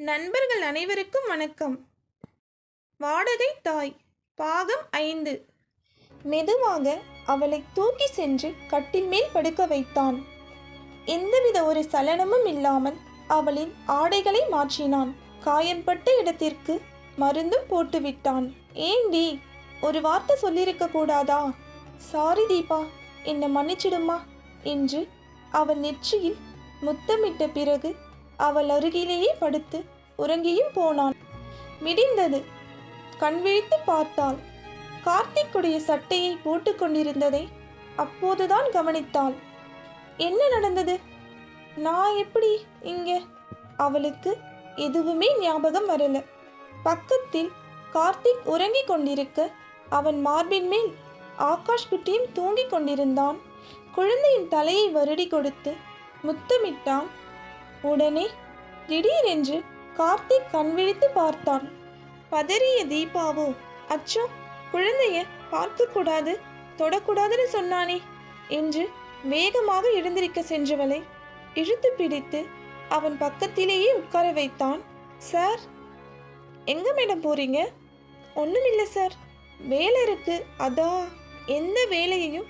நண்பர்கள் அனைவருக்கும் வணக்கம். வாடகை தாய் பாகம் ஐந்து. மெதுவாக அவளை தூக்கி சென்று கட்டில் மேல் படுக்க வைத்தான். எந்தவித ஒரு சலனமும் இல்லாமல் அவளின் ஆடைகளை மாற்றினான். காயம்பட்ட இடத்திற்கு மருந்தும் போட்டுவிட்டான். ஏண்டி ஒரு வார்த்தை சொல்லியிருக்க கூடாதா? சாரி தீபா என்னை மன்னிச்சிடுமா? என்று அவள் நெற்றியில் முத்தமிட்ட பிறகு அவள் அருகிலேயே படுத்து உறங்கியும் போனான். மிடிந்தது. கண்விழித்து பார்த்தாள். கார்த்திக்குடைய சட்டையை போட்டுக்கொண்டிருந்ததை அப்போதுதான் கவனித்தாள். என்ன நடந்தது? நான் எப்படி இங்கே? அவளுக்கு எதுவுமே ஞாபகம் வரல. பக்கத்தில் கார்த்திக் உறங்கிக் கொண்டிருக்க அவன் மார்பின் மேல் ஆகாஷ் குட்டியும் தூங்கிக் கொண்டிருந்தான். குழந்தையின் தலையை வருடி கொடுத்து முத்தமிட்டான். உடனே திடீரென்று கார்த்திக் கண் விழித்து பார்த்தான். பதறிய தீபாவோ அச்சோ குழந்தைய பார்க்கக்கூடாது தொடக்கூடாதுன்னு சொன்னானே என்று வேகமாக எழுந்திருக்க சென்றவளை இழுத்து பிடித்து அவன் பக்கத்திலேயே உட்கார வைத்தான். சார் எங்க மேடம் போறீங்க? ஒன்றுமில்லை சார். வேலை இருக்கு. அதான் எந்த வேலையையும்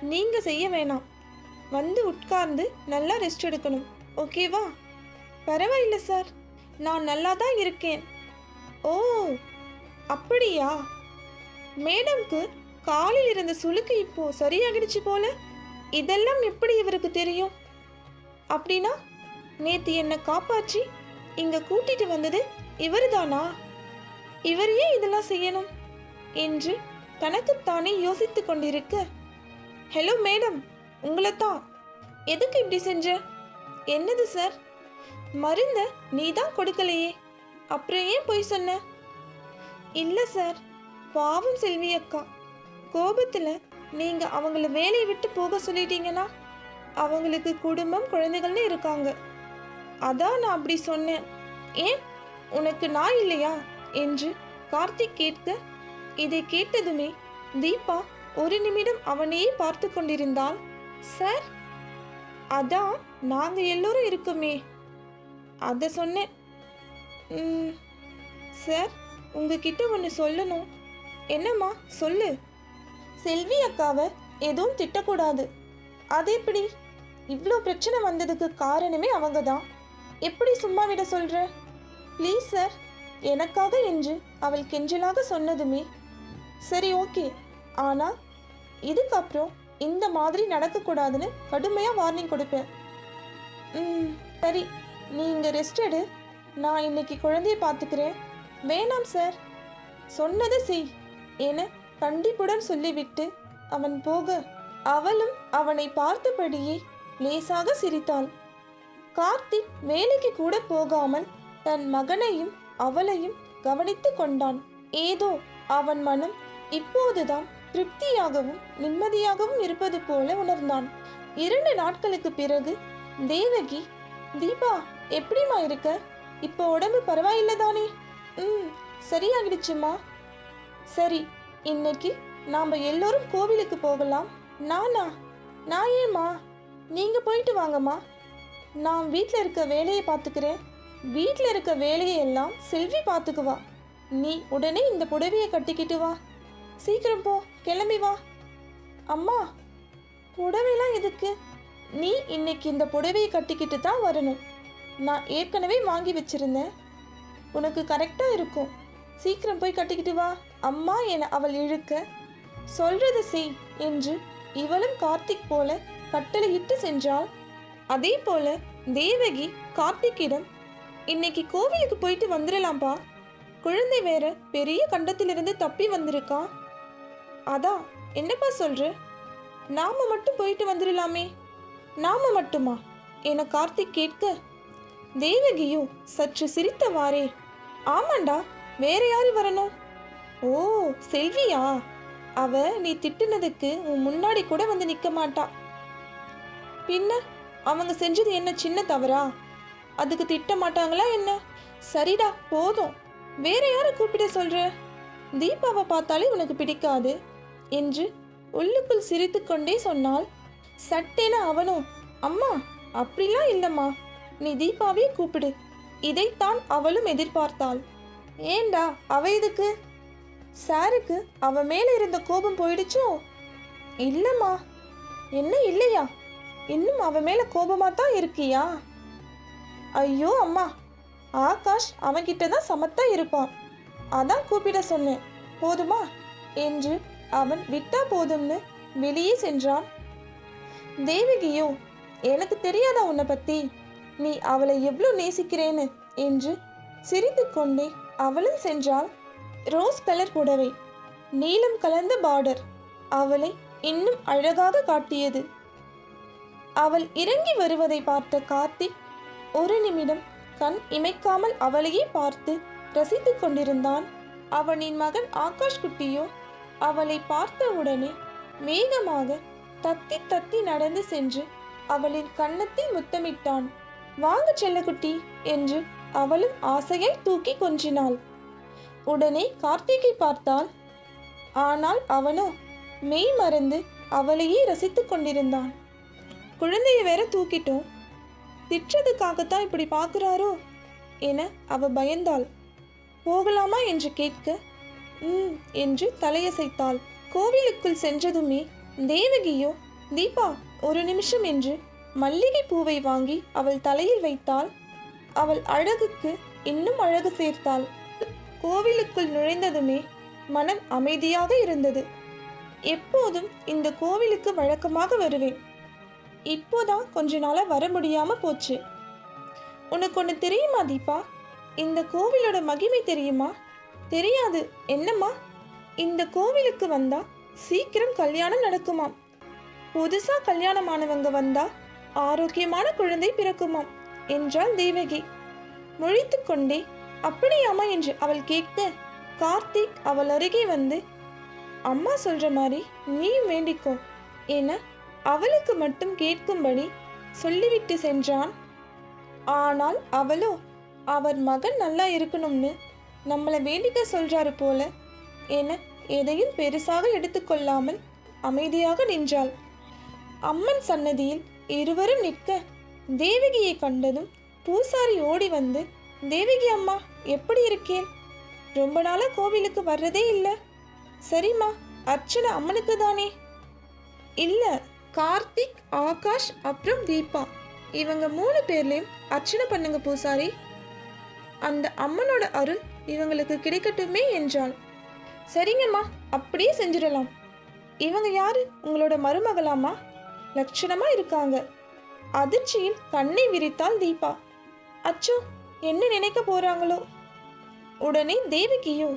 நீங்க செய்ய வேணாம். வந்து உட்கார்ந்து நல்லா ரெஸ்ட் எடுக்கணும். ஓகேவா? பரவாயில்லை சார். நான் நல்லா தான் இருக்கேன். ஓ அப்படியா? மேடம்க்கு காலில் இருந்த சுளுக்கு இப்போ சரியாகிடுச்சு போல? இதெல்லாம் எப்படி இவருக்கு தெரியும்? அப்படின்னா நேத்து என்னை காப்பாற்றி இங்க கூட்டிட்டு வந்தது இவர்தானா? இவர் ஏன் இதெல்லாம் செய்யணும்? என்று தனக்குத்தானே யோசித்து கொண்டிருக்க. ஹலோ மேடம் உங்களைத்தான். எதுக்கு இப்படி செஞ்ச? என்னது சார்? மருந்த நீ தான் கொடுக்கலையே. அப்புறம் ஏன் போய் சொன்ன? இல்லை சார் பாவம் செல்வி அக்கா. கோபத்தில் நீங்கள் அவங்கள வேலையை விட்டு போக சொல்லிட்டீங்கன்னா அவங்களுக்கு குடும்பம் குழந்தைகள்னு இருக்காங்க. அதான் நான் அப்படி சொன்னேன். ஏன்? உனக்கு நான் இல்லையா? என்று கார்த்திக் கேட்க இதை கேட்டதுமே தீபா ஒரு நிமிடம் அவனையே பார்த்து கொண்டிருந்தாள். சார் அதான் நாங்கள் எல்லோரும் இருக்கோமே. அதை சொன்னேன். ம், சார் உங்ககிட்ட ஒன்று சொல்லணும். என்னம்மா சொல்லு. செல்வி அக்காவை எதுவும் திட்டக்கூடாது. அது எப்படி? இவ்வளோ பிரச்சனை வந்ததுக்கு காரணமே அவங்க தான் எப்படி சும்மா விட சொல்கிற ப்ளீஸ் சார். எனக்காக என்று அவள் கெஞ்சலாக சொன்னதுமே. சரி ஓகே. ஆனால் இதுக்கப்புறம் இந்த மாதிரி நடக்கக்கூடாதுன்னு கடுமையாக வார்னிங் கொடுப்பேன். ம் சரி நீ இங்கே ரெஸ்ட் எடு. நான் இன்னைக்கு குழந்தைய பார்த்துக்கிறேன். வேணாம் சார் சொன்னதை செய் என கண்டிப்புடன் சொல்லிவிட்டு அவன் போக அவளும் அவனை பார்த்தபடியே லேசாக சிரித்தாள். கார்த்திக் வேலைக்கு கூட போகாமல் தன் மகனையும் அவளையும் கவனித்து கொண்டான். ஏதோ அவன் மனம் இப்போதுதான் திருப்தியாகவும் நிம்மதியாகவும் இருப்பது போல உணர்ந்தான். இரண்டு நாட்களுக்கு பிறகு தேவகி தீபா எப்படிம்மா இருக்க? இப்போ உடம்பு பரவாயில்ல தானே? ம் சரியாகிடுச்சுமா சரி இன்னைக்கு நாம் எல்லோரும் கோவிலுக்கு போகலாம். நானா? நான் ஏம்மா? நீங்கள் போயிட்டு வாங்கம்மா. நான் வீட்டில் இருக்க வேலையை பார்த்துக்கிறேன். வீட்டில் இருக்க வேலையை எல்லாம் செல்வி பார்த்துக்குவா. நீ உடனே இந்த புடவையை கட்டிக்கிட்டு வா. சீக்கிரம் போ கிளம்பி வா. அம்மா புடவைலாம் எதுக்கு? நீ இன்னைக்கு இந்த புடவையை கட்டிக்கிட்டு தான் வரணும். நான் ஏற்கனவே வாங்கி வச்சிருந்தேன். உனக்கு கரெக்டாக இருக்கும். சீக்கிரம் போய் கட்டிக்கிட்டு வா. அம்மா என அவள் இழுக்க. சொல்றது செய் என்று இவளும் கார்த்திக் போல கட்டளையிட்டு சென்றாள். அதே போல தேவகி கார்த்திக்கிடம் இன்னைக்கு கோவிலுக்கு போயிட்டு வந்துடலாம்ப்பா குழந்தை வேற பெரிய கண்டத்திலிருந்து தப்பி வந்திருக்கான் அதான் என்னப்பா சொல்ற? நாம மட்டும் போயிட்டு வந்துடலாமே நாம மட்டுமா? என கார்த்திக் கேட்க தேவகியும் சற்று சிரித்தவாறே ஆமாண்டா வேற யாரு வரணும்? ஓ செல்வியா? அவ நீ திட்டுனதுக்கு உன் முன்னாடி கூட வந்து நிக்க மாட்டா. பின்ன அவங்க செஞ்சது என்ன சின்ன தவறா? அதுக்கு திட்ட மாட்டாங்களா என்ன? சரிடா போதும். வேற யாரை கூப்பிட சொல்ற? தீபாவை பார்த்தாலே உனக்கு பிடிக்காது என்று உள்ளுக்குள் சிரித்துக்கொண்டே சொன்னாள் சட்டென அவனும் அம்மா அப்படிலாம் இல்லைம்மா. நீ தீபாவே கூப்பிடு. இதைத்தான் அவளும் எதிர்பார்த்தாள். ஏண்டா அவ எதுக்கு? சாருக்கு அவ மேல இருந்த கோபம் போயிடுச்சோ? இல்லம்மா. என்ன இல்லையா? இன்னும் அவ மேல கோபமா தான் இருக்கியா? ஐயோ அம்மா. ஆகாஷ் அவன்கிட்ட தான் சமத்தா இருப்பான். அதான் கூப்பிட சொன்னேன். போதுமா? என்று அவன் விட்டா போதும்னு வெளியே சென்றான் தேவகியோ எனக்கு தெரியாதா உன்னை பத்தி? நீ அவளை எவ்வளோ நேசிக்கிறேன்னு? என்று சிரித்துக்கொண்டே அவளும் சென்றாள். ரோஸ் கலர் புடவை நீலம் கலந்த பார்டர் அவளை இன்னும் அழகாக காட்டியது. அவள் இறங்கி வருவதை பார்த்த கார்த்திக் ஒரு நிமிடம் கண் இமைக்காமல் அவளையே பார்த்து ரசித்துக் கொண்டிருந்தான். அவனின் மகன் ஆகாஷ் குட்டியோ அவளை பார்த்தவுடனே வேகமாக தத்தி தத்தி நடந்து சென்று அவளின் கன்னத்தில் முத்தமிட்டான். வாங்க செல்லக்குட்டி என்று அவளும் ஆசையை தூக்கி கொஞ்சினாள் உடனே கார்த்திகை பார்த்தாள். ஆனால் அவனோ மெய் மறந்து அவளையே ரசித்துக் கொண்டிருந்தான். குழந்தைய வேற தூக்கிட்டோம். திற்றதுக்காகத்தான் இப்படி பார்க்குறாரோ? என அவ பயந்தாள். போகலாமா? என்று கேட்க ம் என்று தலையசைத்தாள். கோவிலுக்குள் சென்றதுமே தேவகியோ தீபா ஒரு நிமிஷம் என்று மல்லிகை பூவை வாங்கி அவள் தலையில் வைத்தாள். அவள் அழகுக்கு இன்னும் அழகு சேர்த்தாள். கோவிலுக்குள் நுழைந்ததுமே மனம் அமைதியாக இருந்தது. எப்போதும் இந்த கோவிலுக்கு வழக்கமாக வருவேன். இப்போதான் கொஞ்ச நாளாக வர முடியாம போச்சு. உனக்கு ஒன்று தெரியுமா தீபா? இந்த கோவிலோட மகிமை தெரியுமா? தெரியாது. என்னம்மா? இந்த கோவிலுக்கு வந்தா சீக்கிரம் கல்யாணம் நடக்குமாம். புதுசா கல்யாணமானவங்க வந்தா ஆரோக்கியமான குழந்தை பிறக்குமாம் என்றாள் தேவகி. முழித்து கொண்டே அப்படியாமா என்று அவள் கேட்க கார்த்திக் அவள் அருகே வந்து அம்மா சொல்ற மாதிரி நீயும் வேண்டிக்கோ என அவளுக்கு மட்டும் கேட்கும்படி சொல்லிவிட்டு சென்றான். ஆனால் அவளோ அவர் மகன் நல்லா இருக்கணும்னு நம்மளை வேண்டிக்க சொல்றாரு போல என எதையும் பெருசாக எடுத்துக்கொள்ளாமல் அமைதியாக நின்றாள். அம்மன் சன்னதியில் இருவரும் நிற்க தேவகியை கண்டதும் பூசாரி ஓடி வந்து தேவகி அம்மா எப்படி இருக்கேன்? ரொம்ப நாளாக கோவிலுக்கு வர்றதே இல்லை. சரிம்மா அர்ச்சனை அம்மனுக்கு தானே. இல்லை கார்த்திக் ஆகாஷ் அப்புறம் தீபா. இவங்க மூணு பேர்லேயும் அர்ச்சனை பண்ணுங்க பூசாரி. அந்த அம்மனோட அருள் இவங்களுக்கு கிடைக்கட்டுமே என்றாள். சரிங்கம்மா அப்படியே செஞ்சிடலாம். இவங்க யாரு? உங்களோட மருமகளாமா லட்சணமா இருக்காங்க. அதிர்ச்சியில் கண்ணை விரித்தாள் தீபா. அச்சோ என்ன நினைக்க போறாங்களோ? உடனே தேவகியோ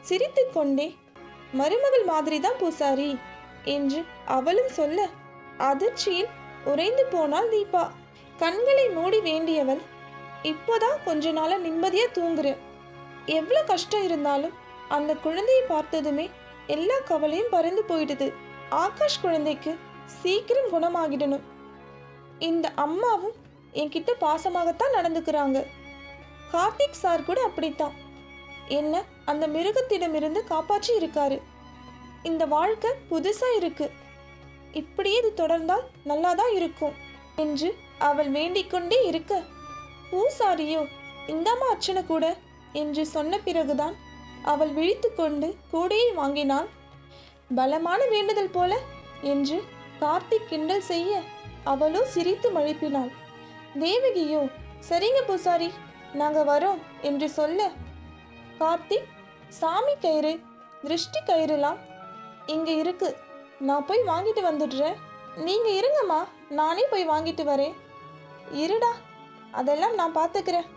சிரித்துக்கொண்டே மருமகள் மாதிரி தான் பூசாரி என்று அவளும் சொல்ல அதிர்ச்சியில் உறைந்து போனாள் தீபா. கண்களை மூடி வேண்டியவள் இப்போதான் கொஞ்ச நாள நிம்மதியா தூங்குற எவ்வளவு கஷ்டம் இருந்தாலும் அந்த குழந்தையை பார்த்ததுமே எல்லா கவலையும் பறந்து போயிடுது. ஆகாஷ் குழந்தைக்கு சீக்கிரம் குணமாகிடணும். இந்த அம்மாவும் என்கிட்ட பாசமாகத்தான் நடந்துக்கிறாங்க. கார்த்திக் சார் கூட அப்படித்தான். என்ன அந்த மிருகத்திடமிருந்து காப்பாற்றி இருக்காரு. இந்த வாழ்க்கை புதுசா இருக்கு. இப்படியே இது தொடர்ந்தால் நல்லாதான் இருக்கும் என்று அவள் வேண்டிக்கொண்டே இருக்க பூசாரியோ இந்தாம்மா அர்ச்சனை கூட என்று சொன்ன பிறகுதான் அவள் விழித்துக்கொண்டு கூடையை வாங்கினாள் பலமான வேண்டுதல் போல என்று கார்த்திக் கிண்டல் செய்ய அவளோ சிரித்து மழுப்பினாள். தேவகியோ சரிங்க பூசாரி நாங்க வரோம் என்று சொல்ல கார்த்திக் சாமி கயிறு திருஷ்டி கயிறுலாம் இங்க இருக்கு. நான் போய் வாங்கிட்டு வந்துடுறேன். நீங்க இருங்கம்மா நானே போய் வாங்கிட்டு வரேன். இருடா அதெல்லாம் நான் பார்த்துக்கிறேன்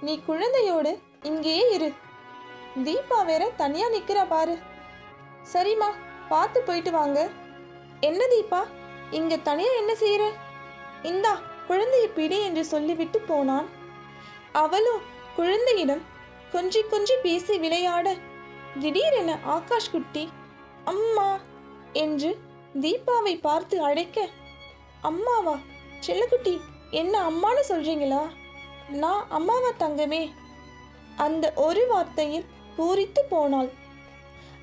நீ குழந்தையோடு இங்கேயே இரு. தீபா வேற தனியா நிக்கிறா பாரு. சரிம்மா பார்த்து போயிட்டு வாங்க. என்ன தீபா இங்க தனியா என்ன செய்யற இந்தா குழந்தையை பிடி என்று சொல்லிவிட்டு போனான். அவளும் குழந்தையிடம் கொஞ்சி கொஞ்சி பேசி விளையாட திடீரென ஆகாஷ் குட்டி அம்மா என்று தீபாவை பார்த்து அழைக்க அம்மாவா செல்லக்குட்டி என்ன அம்மான்னு சொல்றீங்களா? நான் அம்மாவா தங்கமே? அந்த ஒரு வார்த்தையில் பூரித்து போனாள்.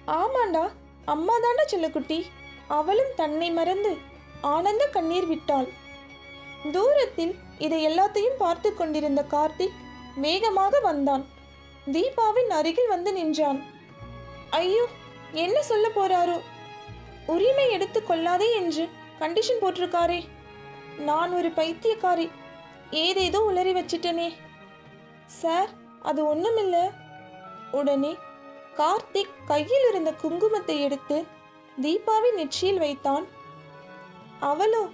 ஆமாண்டா அம்மா தாண்டா செல்லக்குட்டி. அவளும் தன்னை மறந்து ஆனந்த கண்ணீர் விட்டாள். தூரத்தில் இதை எல்லாத்தையும் பார்த்து கொண்டிருந்த கார்த்திக் வேகமாக வந்தான். தீபாவின் அருகில் வந்து நின்றான். ஐயோ என்ன சொல்ல போறாரோ? உரிமை எடுத்து கொள்ளாதே என்று கண்டிஷன் போட்டிருக்காரே. நான் ஒரு பைத்தியக்காரி. ஏதேதோ உளறி வச்சிட்டனே. சார் அது ஒன்றுமில்லை உடனே கார்த்திக் கையில் இருந்த குங்குமத்தை எடுத்து தீபாவின் நெற்றியில் வைத்தான். அவளோ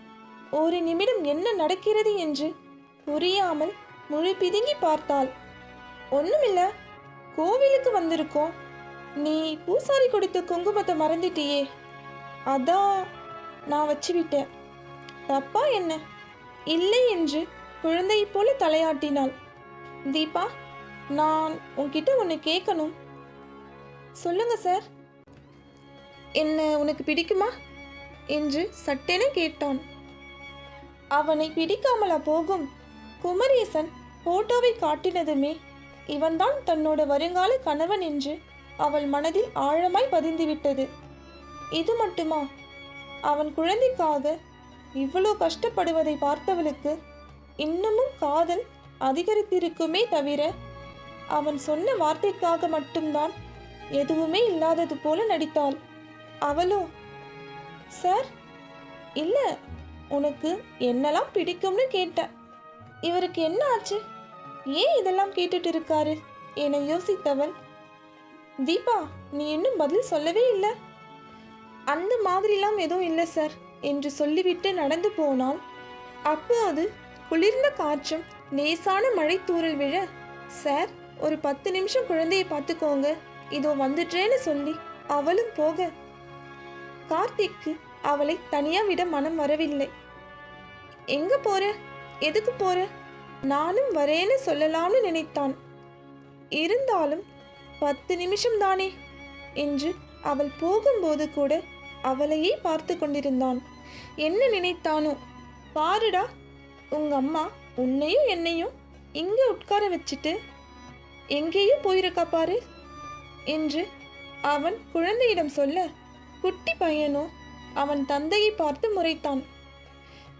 ஒரு நிமிடம் என்ன நடக்கிறது? என்று புரியாமல் முழு பிதுங்கி பார்த்தாள். ஒண்ணுமில்ல கோவிலுக்கு வந்திருக்கோம். நீ பூசாரி கொடுத்த குங்குமத்தை மறந்துட்டியே. அதான் நான் வச்சு விட்டேன் தப்பா என்ன? இல்லை என்று குழந்தை போல தலையாட்டினாள். தீபா நான் உன்கிட்ட ஒன்று கேட்கணும் சொல்லுங்க சார் என்ன உனக்கு பிடிக்குமா? என்று சட்டென கேட்டான். அவனை பிடிக்காமலா போகும். குமரேசன் போட்டோவை காட்டினதுமே இவன்தான் தன்னோட வருங்கால கணவன் என்று அவள் மனதில் ஆழமாய் பதிந்துவிட்டது. இது மட்டுமா? அவன் குழந்தைக்காக இவ்வளோ கஷ்டப்படுவதை பார்த்தவளுக்கு இன்னமும் காதல் அதிகரித்திருக்குமே தவிர அவன் சொன்ன வார்த்தைக்காக மட்டும்தான் எதுவுமே இல்லாதது போல நடித்தாள். அவளோ? சார் இல்ல உனக்கு என்னெல்லாம் பிடிக்கும்னு கேட்டேன். இவருக்கு என்ன ஆச்சு? ஏன் இதெல்லாம் கேட்டுட்டு இருக்காரு? என யோசித்தவள் தீபா நீ இன்னும் பதில் சொல்லவே இல்லை. அந்த மாதிரிலாம் எதுவும் இல்லை சார் என்று சொல்லிவிட்டு நடந்து போனால் அப்போது குளிர்ந்த காற்றும் லேசான மழை விழ சார் ஒரு பத்து நிமிஷம் குழந்தையை பார்த்துக்கோங்க. இதோ வந்துட்டேன்னு சொல்லி அவளும் போக. கார்த்திக்கு அவளை தனியா விட மனம் வரவில்லை. எங்க போற? எதுக்கு போற? நானும் வரேன்னு சொல்லலாம்னு நினைத்தான். இருந்தாலும் பத்து நிமிஷம் தானே என்று அவள் போகும்போது கூட அவளையே பார்த்து கொண்டிருந்தான். என்ன நினைத்தானோ? பாருடா உங்க அம்மா உன்னையும் என்னையும் இங்க உட்கார வச்சுட்டு எங்கேயும் போயிருக்கா பாரு? என்று அவன் குழந்தையிடம் சொல்ல குட்டி பையனோ அவன் தந்தையை பார்த்து முறைத்தான்.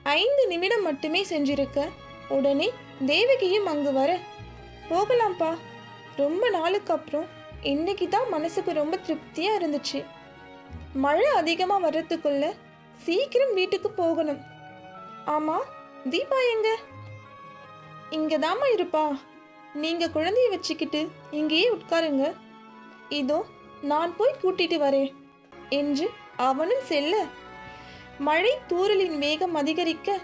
ஐந்து நிமிடம் மட்டுமே சென்றிருக்க உடனே தேவகியும் அங்கு வர போகலாம்ப்பா ரொம்ப நாளுக்கு அப்புறம் இன்னைக்கு தான் மனசுக்கு ரொம்ப திருப்தியாக இருந்துச்சு. மழை அதிகமாக வர்றதுக்குள்ள சீக்கிரம் வீட்டுக்கு போகணும். ஆமாம் தீபா எங்க? இங்கதாம்மா இருப்பா. நீங்க குழந்தைய வச்சுக்கிட்டு இங்கேயே உட்காருங்க. இதோ நான் போய் கூட்டிட்டு வரேன் என்று அவனும் செல்ல. மழை தூறலின் வேகம் அதிகரிக்க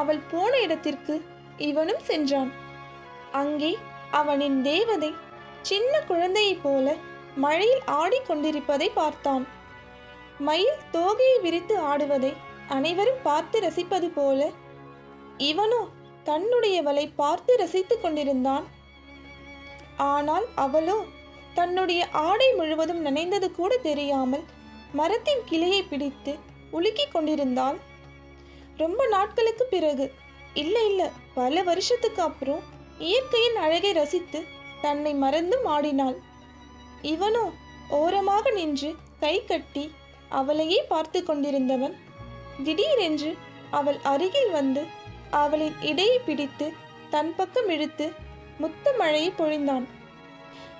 அவள் போன இடத்திற்கு இவனும் சென்றான். அங்கே அவனின் தேவதை சின்ன குழந்தையைப் போல மழையில் ஆடிக்கொண்டிருப்பதை பார்த்தான். மயில் தோகையை விரித்து ஆடுவதை அனைவரும் பார்த்து ரசிப்பது போல இவனோ தன்னுடையவளை பார்த்து ரசித்துக் கொண்டிருந்தான். ஆனால் அவளோ தன்னுடைய ஆடை முழுவதும் நனைந்தது கூட தெரியாமல் மரத்தின் கிளையை பிடித்து உலுக்கிக் கொண்டிருந்தாள். ரொம்ப நாட்களுக்கு பிறகு இல்லை இல்லை பல வருஷத்துக்கு அப்புறம் இயற்கையின் அழகை ரசித்து தன்னை மறந்தும் ஆடினாள். இவனோ ஓரமாக நின்று கை கட்டி அவளையே பார்த்து கொண்டிருந்தவன். திடீரென்று அவள் அருகில் வந்து அவளின் இடையை பிடித்து தன் பக்கம் இழுத்து முத்த மழையை பொழிந்தான்.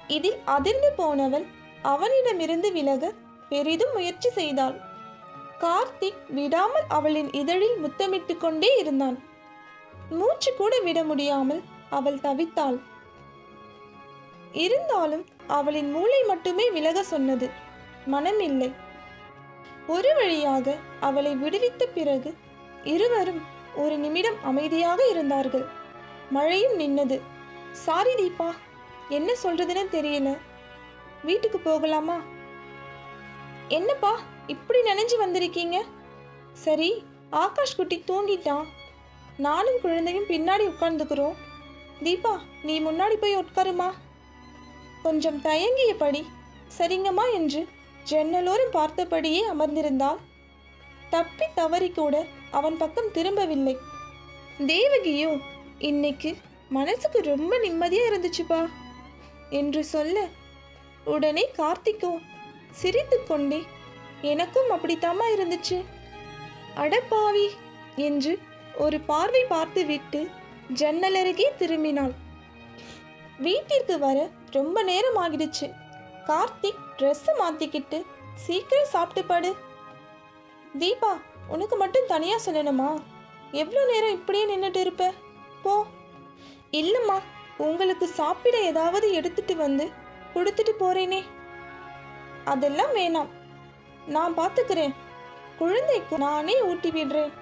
இதில் அதிர்ந்து போனவள் அவனிடமிருந்து விலக பெரிதும் முயற்சி செய்தாள். கார்த்திக் விடாமல் அவளின் இதழில் முத்தமிட்டு கொண்டே இருந்தான். மூச்சு கூட விட முடியாமல் அவள் தவித்தாள். இருந்தாலும் அவளின் மூளை மட்டுமே விலக சொன்னது மனமில்லை. ஒரு வழியாக அவளை விடுவித்த பிறகு இருவரும் ஒரு நிமிடம் அமைதியாக இருந்தார்கள். மழையும் நின்னது. சாரி தீபா என்ன சொல்றதுன்னு தெரியல. வீட்டுக்கு போகலாமா? என்னப்பா இப்படி நினைஞ்சு வந்திருக்கீங்க? சரி ஆகாஷ் குட்டி தூங்கிட்டான். நானும் குழந்தையும் பின்னாடி உட்கார்ந்துக்கிறோம். தீபா நீ முன்னாடி போய் உட்காருமா? கொஞ்சம் தயங்கியபடி சரிங்கம்மா என்று ஜன்னலோரம் பார்த்தபடியே அமர்ந்திருந்தாள் தப்பி தவறி கூட அவன் பக்கம் திரும்பவில்லை. தேவகியோ இன்னைக்கு மனசுக்கு ரொம்ப நிம்மதியா இருந்துச்சுப்பா என்று சொல்ல உடனே கார்த்திக்கோ சிரித்துக்கொண்டே எனக்கும் அப்படித்தாம்மா இருந்துச்சு. அடப்பாவி என்று ஒரு பார்வை பார்த்துவிட்டு ஜன்னலருகே திரும்பினாள். வீட்டிற்கு வர ரொம்ப நேரம் ஆகிடுச்சு. கார்த்திக் ட்ரெஸ்ஸை மாற்றிக்கிட்டு சீக்கிரம் சாப்பிட்டு படு. தீபா உனக்கு மட்டும் தனியாக சொல்லணுமா? எவ்வளோ நேரம் இப்படியே நின்றுட்டு இருப்ப? போ. இல்லைம்மா உங்களுக்கு சாப்பிட ஏதாவது எடுத்துட்டு வந்து கொடுத்துட்டு போறேனே. அதெல்லாம் வேணாம். நான் பார்த்துக்கிறேன் குழந்தைக்கு நானே ஊட்டி விடுறேன்.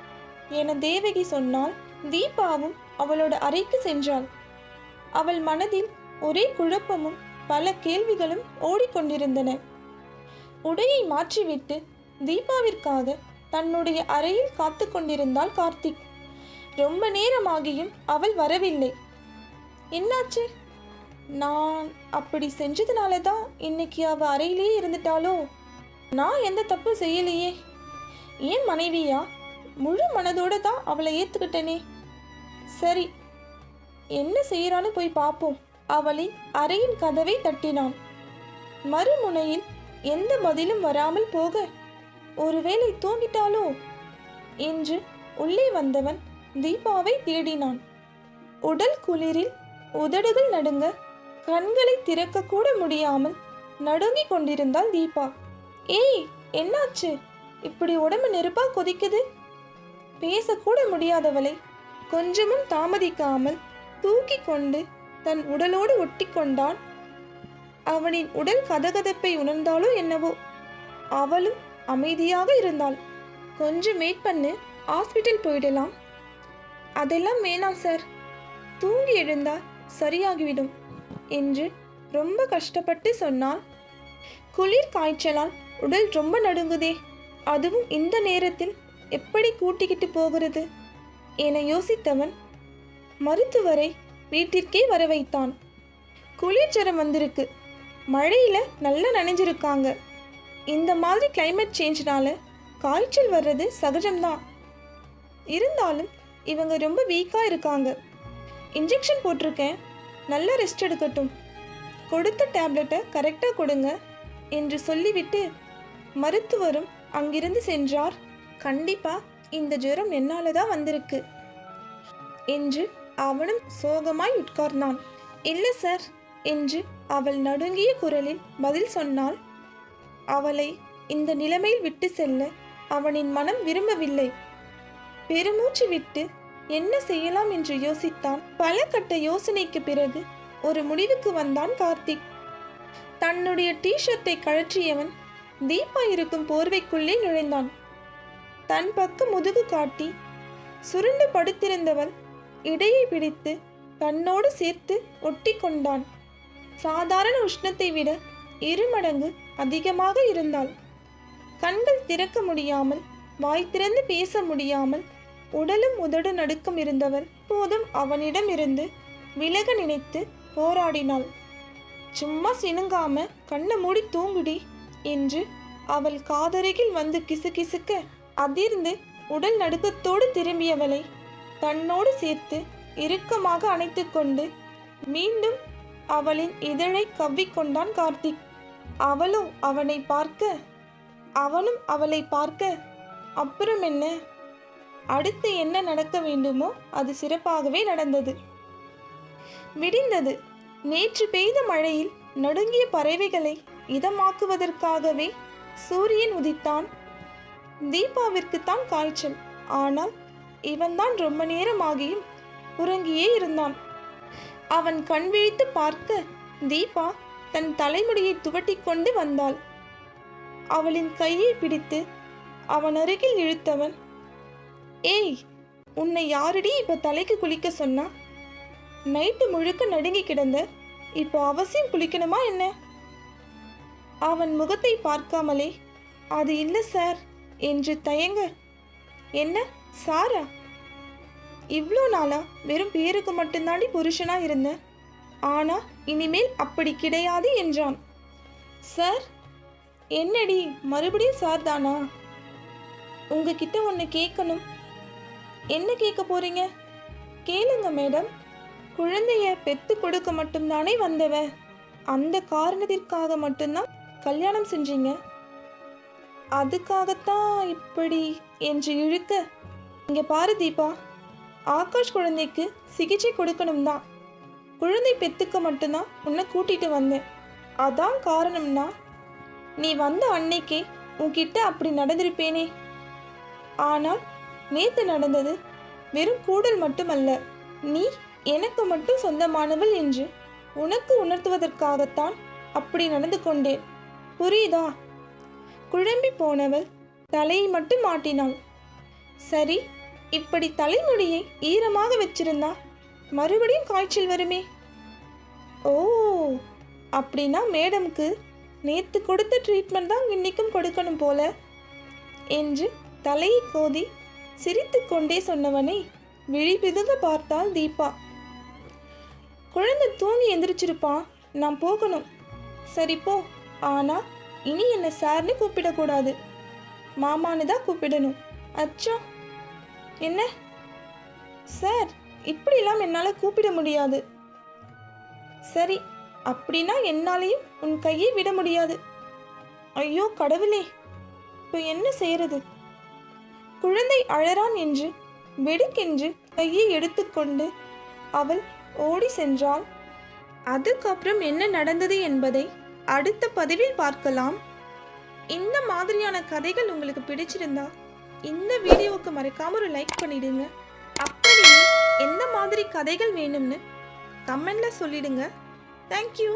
என தேவகி சொன்னால் தீபாவும் அவளோட அறைக்கு சென்றாள். அவள் மனதில் ஒரே குழப்பமும் பல கேள்விகளும் ஓடிக்கொண்டிருந்தன. உடையை மாற்றிவிட்டு தீபாவிற்காக தன்னுடைய அறையில் காத்து கொண்டிருந்தாள் கார்த்திக். ரொம்ப நேரமாகியும் அவள் வரவில்லை. என்னாச்சு? நான் அப்படி செஞ்சதுனால தான் இன்னைக்கு அவ அறையிலேயே இருந்துட்டாளோ? நான் எந்த தப்பு செய்யலையே. ஏன் மனைவியா? முழு மனதோடு தான் அவளை ஏத்துக்கிட்டனே. சரி என்ன செய்கிறான்னு போய் பார்ப்போம் அவளை அறையின் கதவை தட்டினான். மறுமுனையில் எந்த பதிலும் வராமல் போக ஒருவேளை தூங்கிட்டாளோ? என்று உள்ளே வந்தவன் தீபாவை தேடினான். உடல் குளிரில் உதடுகள் நடுங்க. கண்களை திறக்க கூட முடியாமல் நடுங்கிக் கொண்டிருந்தாள் தீபா. ஏய் என்னாச்சு? இப்படி உடம்பு நெருப்பா கொதிக்குது? பேசக்கூட முடியாதவளை. கொஞ்சமும் தாமதிக்காமல் தூக்கி கொண்டு தன் உடலோடு ஒட்டி கொண்டான். அவனின் உடல் கதகதப்பை உணர்ந்தாலோ என்னவோ? அவளும் அமைதியாக இருந்தாள். கொஞ்சம் வெயிட் பண்ணு ஹாஸ்பிட்டல் போயிடலாம். அதெல்லாம் வேணாம் சார். தூங்கி எழுந்தா சரியாகிவிடும் என்று ரொம்ப கஷ்டப்பட்டு சொன்னான். குளிர் காய்ச்சலால் உடல் ரொம்ப நடுங்குதே அதுவும் இந்த நேரத்தில் எப்படி கூட்டிக்கிட்டு போகிறது? என யோசித்தவன் மருத்துவரை வீட்டிற்கே வர வைத்தான் குளிர் ஜரம் வந்திருக்கு. மழையில் நல்லா நனைஞ்சிருக்காங்க. இந்த மாதிரி கிளைமேட் சேஞ்சினால காய்ச்சல் வர்றது சகஜம்தான். இருந்தாலும் இவங்க ரொம்ப வீக்காக இருக்காங்க. இன்ஜெக்ஷன் போட்டிருக்கேன். நல்லா ரெஸ்ட் எடுக்கட்டும். கொடுத்த டேப்லெட்டை கரெக்டாக கொடுங்க என்று சொல்லிவிட்டு மருத்துவரும் அங்கிருந்து சென்றார். கண்டிப்பாக இந்த ஜுரம் என்னால் தான் வந்திருக்கு என்று அவனும் சோகமாய் உட்கார்ந்தான். இல்லை சார் என்று அவள் நடுங்கிய குரலில் பதில் சொன்னாள். அவளை இந்த நிலைமையில் விட்டு செல்ல அவனின் மனம் விரும்பவில்லை. பெருமூச்சு விட்டு என்ன செய்யலாம் என்று யோசித்தான். பல கட்ட யோசனைக்கு பிறகு ஒரு முடிவுக்கு வந்தான் கார்த்திக். தன்னுடைய டீஷர்ட்டை கழற்றியவன் தீபா இருக்கும் போர்வைக்குள்ளே நுழைந்தான். தன் பக்கம் முதுகு காட்டி சுருண்டு படுத்திருந்தவள் இடையை பிடித்து தன்னோடு சேர்த்து ஒட்டி கொண்டான். சாதாரண உஷ்ணத்தை விட இருமடங்கு அதிகமாக இருந்தாள். கண்கள் திறக்க முடியாமல் வாய் திறந்து பேச முடியாமல் உடலும் உதடு நடுக்கம் இருந்தவர் போதும் அவனிடம் இருந்து விலக நினைத்து போராடினாள். சும்மா சினுங்காம கண்ணை மூடி தூங்குடி என்று அவள் காதருகில் வந்து கிசுகிசுக்க அதிர்ந்து உடல் நடுக்கத்தோடு திரும்பியவளை தன்னோடு சேர்த்து இறுக்கமாக அணைத்துக்கொண்டு மீண்டும் அவளின் இதழை கவ்விக்கொண்டான் கார்த்திக். அவளும் அவனை பார்க்க அவனும் அவளை பார்க்க அப்புறம் என்ன அடுத்து என்ன நடக்க வேண்டுமோ அது சிறப்பாகவே நடந்தது. விடிந்தது. நேற்று பெய்த மழையில் நடுங்கிய பறவைகளை இதமாக்குவதற்காகவே சூரியன் உதித்தான். தீபாவிற்குத்தான் காய்ச்சல். ஆனால் இவன்தான் ரொம்ப நேரமாகியும் உறங்கியே இருந்தான். அவன் கண் விழித்து பார்க்க தீபா தன் தலைமுடியை துவட்டி கொண்டு வந்தாள். அவளின் கையை பிடித்து அவன் அருகில் இழுத்தவன் ஏய் உன்னை யாரடி இப்ப தலைக்கு குளிக்க சொன்னா? நைட்டு முழுக்க நடுங்கி கிடந்த இப்போ அவசியம் குளிக்கணுமா என்ன? அவன் முகத்தை பார்க்காமலே அது இல்லை சார் என்று தயங்க. என்ன சாரா? இவ்வளோ நாளா வெறும் பேருக்கு மட்டும்தாண்டி புருஷனா இருந்த? ஆனா இனிமேல் அப்படி கிடையாது என்றான். சார் என்னடி மறுபடியும் சார் தானா? உங்ககிட்ட ஒன்று கேட்கணும். என்ன கேட்க போறீங்க? கேளுங்க மேடம். குழந்தைய பெத்து கொடுக்க மட்டும்தானே வந்தவ? அந்த காரணத்திற்காக மட்டும்தான் கல்யாணம் செஞ்சீங்க? அதுக்காகத்தான் இப்படி என்று இழுக்க. இங்க பாரு தீபா. ஆகாஷ் குழந்தைக்கு சிகிச்சை கொடுக்கணும் தான் குழந்தை பெத்துக்க மட்டும்தான் உன்னை கூட்டிட்டு வந்தேன். அதான் காரணம்னா நீ வந்த அன்னைக்கே உன்கிட்ட அப்படி நடந்திருப்பேனே. ஆனால் நேத்து நடந்தது. வெறும் கூடல் மட்டுமல்ல நீ எனக்கு மட்டும் சொந்தமானவள் என்று உனக்கு உணர்த்துவதற்காகத்தான் அப்படி நடந்து கொண்டேன். புரியுதா? குழம்பி போனவள் தலையை மட்டும் மாட்டினாள் சரி இப்படி தலைமுடியை ஈரமாக வச்சிருந்தா மறுபடியும் காய்ச்சல் வருமே? ஓ அப்படின்னா மேடம்க்கு நேத்து கொடுத்த ட்ரீட்மெண்ட் தான் இன்னைக்கும் கொடுக்கணும் போல என்று தலையை கோதி சிரித்துக்கொண்டே சொன்னவனை விழி பிதுங்க பார்த்தாள் தீபா. குழந்தை தூங்கி எந்திரிச்சிருப்பான். நான் போகணும். சரி போ. ஆனா இனி என்னை சார்னு கூப்பிடக்கூடாது. மாமான்னு தான் கூப்பிடணும். அச்சா. என்ன? சார் இப்படிலாம் என்னால் கூப்பிட முடியாது. சரி அப்படின்னா என்னாலையும் உன் கையை விட முடியாது. ஐயோ கடவுளே. இப்போ என்ன செய்யறது? குழந்தை அழறான் என்று வெடுக்கென்று கையை எடுத்துக்கொண்டு அவள் ஓடி சென்றாள். அதுக்கப்புறம் என்ன நடந்தது என்பதை அடுத்த பதிவில் பார்க்கலாம். இந்த மாதிரியான கதைகள் உங்களுக்கு பிடிச்சிருந்தா இந்த வீடியோவுக்கு மறக்காம ஒரு லைக் பண்ணிடுங்க. அப்படியே எந்த மாதிரி கதைகள் வேணும்னு கமெண்ட்ல சொல்லிடுங்க. தேங்க்யூ